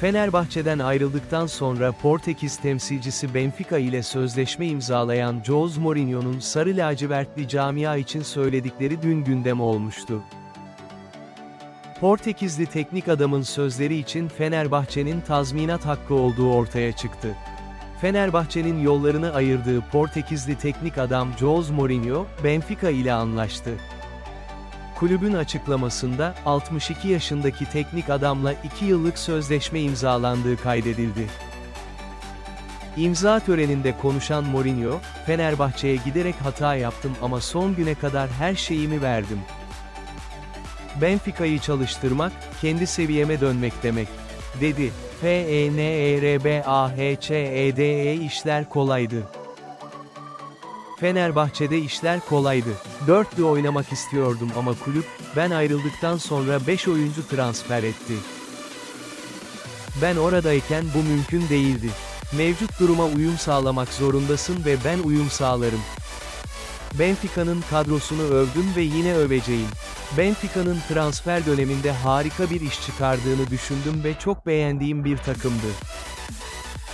Fenerbahçe'den ayrıldıktan sonra Portekiz temsilcisi Benfica ile sözleşme imzalayan Jose Mourinho'nun sarı lacivertli camia için söyledikleri dün gündem olmuştu. Portekizli teknik adamın sözleri için Fenerbahçe'nin tazminat hakkı olduğu ortaya çıktı. Fenerbahçe'nin yollarını ayırdığı Portekizli teknik adam Jose Mourinho, Benfica ile anlaştı. Kulübün açıklamasında, 62 yaşındaki teknik adamla 2 yıllık sözleşme imzalandığı kaydedildi. İmza töreninde konuşan Mourinho, Fenerbahçe'ye giderek hata yaptım ama son güne kadar her şeyimi verdim. Benfica'yı çalıştırmak, kendi seviyeme dönmek demek, dedi. E F-E-N-E-R-B-A-H-Ç-E-D-E işler kolaydı. Fenerbahçe'de işler kolaydı. Dörtlü oynamak istiyordum ama kulüp, ben ayrıldıktan sonra 5 oyuncu transfer etti. Ben oradayken bu mümkün değildi. Mevcut duruma uyum sağlamak zorundasın ve ben uyum sağlarım. Benfica'nın kadrosunu övdüm ve yine öveceğim. Benfica'nın transfer döneminde harika bir iş çıkardığını düşündüm ve çok beğendiğim bir takımdı.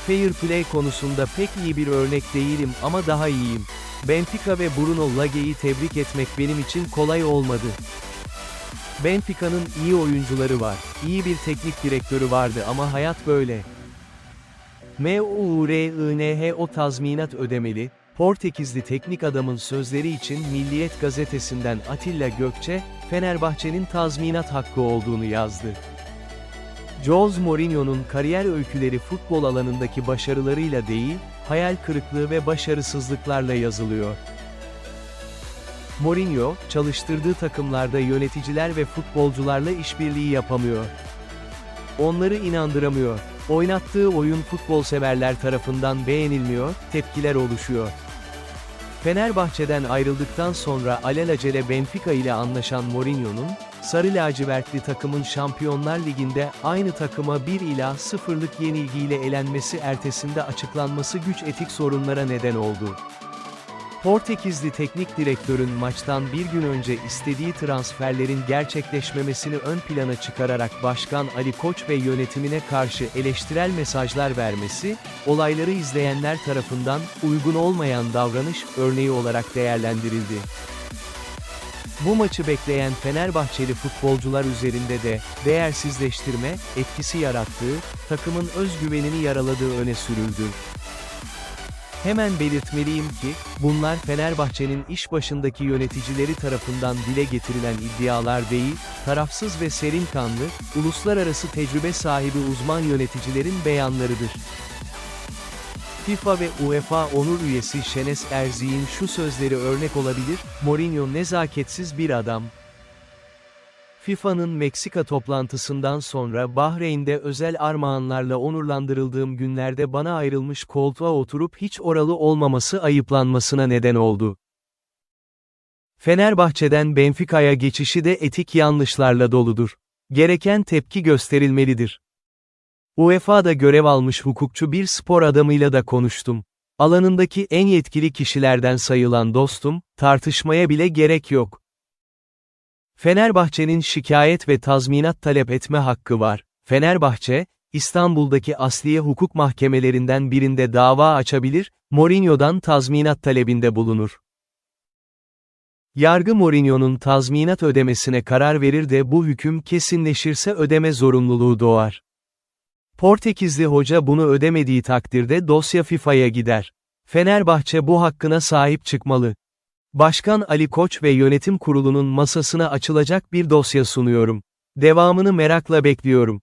Fair play konusunda pek iyi bir örnek değilim ama daha iyiyim. Benfica ve Bruno Lage'yi tebrik etmek benim için kolay olmadı. Benfica'nın iyi oyuncuları var, iyi bir teknik direktörü vardı ama hayat böyle. MURINH o tazminat ödemeli, Portekizli teknik adamın sözleri için Milliyet gazetesinden Atilla Gökçe, Fenerbahçe'nin tazminat hakkı olduğunu yazdı. Jose Mourinho'nun kariyer öyküleri futbol alanındaki başarılarıyla değil, hayal kırıklığı ve başarısızlıklarla yazılıyor. Mourinho, çalıştırdığı takımlarda yöneticiler ve futbolcularla işbirliği yapamıyor. Onları inandıramıyor. Oynattığı oyun futbol severler tarafından beğenilmiyor, tepkiler oluşuyor. Fenerbahçe'den ayrıldıktan sonra alelacele Benfica ile anlaşan Mourinho'nun, Sarı lacivertli takımın Şampiyonlar Ligi'nde aynı takıma 1 ila 0'lık yenilgiyle elenmesi ertesinde açıklanması güç etik sorunlara neden oldu. Portekizli teknik direktörün maçtan bir gün önce istediği transferlerin gerçekleşmemesini ön plana çıkararak Başkan Ali Koç ve yönetimine karşı eleştirel mesajlar vermesi, olayları izleyenler tarafından uygun olmayan davranış örneği olarak değerlendirildi. Bu maçı bekleyen Fenerbahçeli futbolcular üzerinde de değersizleştirme etkisi yarattığı, takımın özgüvenini yaraladığı öne sürüldü. Hemen belirtmeliyim ki, bunlar Fenerbahçe'nin iş başındaki yöneticileri tarafından dile getirilen iddialar değil, tarafsız ve serin kanlı, uluslararası tecrübe sahibi uzman yöneticilerin beyanlarıdır. FIFA ve UEFA onur üyesi Şenes Erzi'nin şu sözleri örnek olabilir, Mourinho nezaketsiz bir adam. FIFA'nın Meksika toplantısından sonra Bahreyn'de özel armağanlarla onurlandırıldığım günlerde bana ayrılmış koltuğa oturup hiç oralı olmaması ayıplanmasına neden oldu. Fenerbahçe'den Benfica'ya geçişi de etik yanlışlarla doludur. Gereken tepki gösterilmelidir. UEFA'da görev almış hukukçu bir spor adamıyla da konuştum. Alanındaki en yetkili kişilerden sayılan dostum, tartışmaya bile gerek yok. Fenerbahçe'nin şikayet ve tazminat talep etme hakkı var. Fenerbahçe, İstanbul'daki asliye hukuk mahkemelerinden birinde dava açabilir, Mourinho'dan tazminat talebinde bulunur. Yargı Mourinho'nun tazminat ödemesine karar verir de bu hüküm kesinleşirse ödeme zorunluluğu doğar. Portekizli hoca bunu ödemediği takdirde dosya FIFA'ya gider. Fenerbahçe bu hakkına sahip çıkmalı. Başkan Ali Koç ve yönetim kurulunun masasına açılacak bir dosya sunuyorum. Devamını merakla bekliyorum.